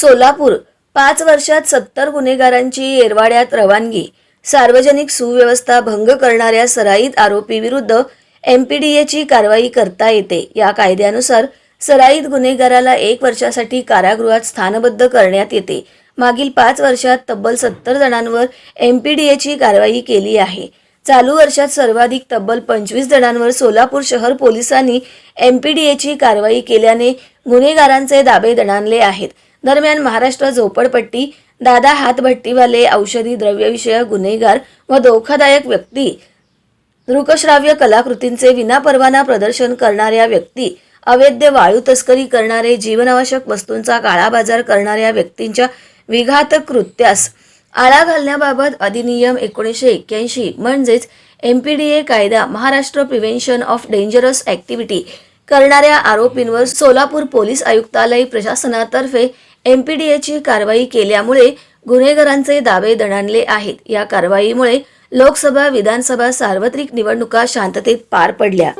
सोलापूर. पाच वर्षात सत्तर गुन्हेगारांची येरवाड्यात रवानगी. सार्वजनिक सुव्यवस्था भंग करणाऱ्या सराईत आरोपी विरुद्ध एमपीडीएची कारवाई करता येते. या कायद्यानुसार सराईत गुन्हेगाराला एक वर्षासाठी कारागृहात स्थानबद्ध करण्यात येते. मागील पाच वर्षात तब्बल सत्तर जणांवर एमपीडीएची कारवाई केली आहे. चालू वर्षात सर्वाधिक तब्बल पंचवीस जणांवर सोलापूर शहर पोलिसांनी एमपीडीएची कारवाई केल्याने गुन्हेगारांचे दाबे दणाणले आहेत. दरम्यान महाराष्ट्र झोपडपट्टी दादा हातभट्टीवाले औषधी द्रव्यविषयक गुन्हेगार व धोकादायक व्यक्ती दृकश्राव्य कलाकृतींचे विनापरवाना प्रदर्शन करणाऱ्या व्यक्ती अवैध वाळू तस्करी करणारे जीवनावश्यक वस्तूंचा काळाबाजार करणाऱ्या व्यक्तींच्या विघातक कृत्यास आळा घालण्याबाबत अधिनियम एकोणीसशे एक्क्याऐंशी म्हणजेच एम पी डी ए कायदा Maharashtra prevention of dangerous activity करणाऱ्या आरोपींवर सोलापूर पोलीस आयुक्तालय प्रशासनातर्फे एम पी डी एची कारवाई केल्यामुळे गुन्हेगारांचे दावे दणाणले आहेत. या कारवाईमुळे लोकसभा विधानसभा सार्वत्रिक निवडणुका शांततेत पार पडल्या.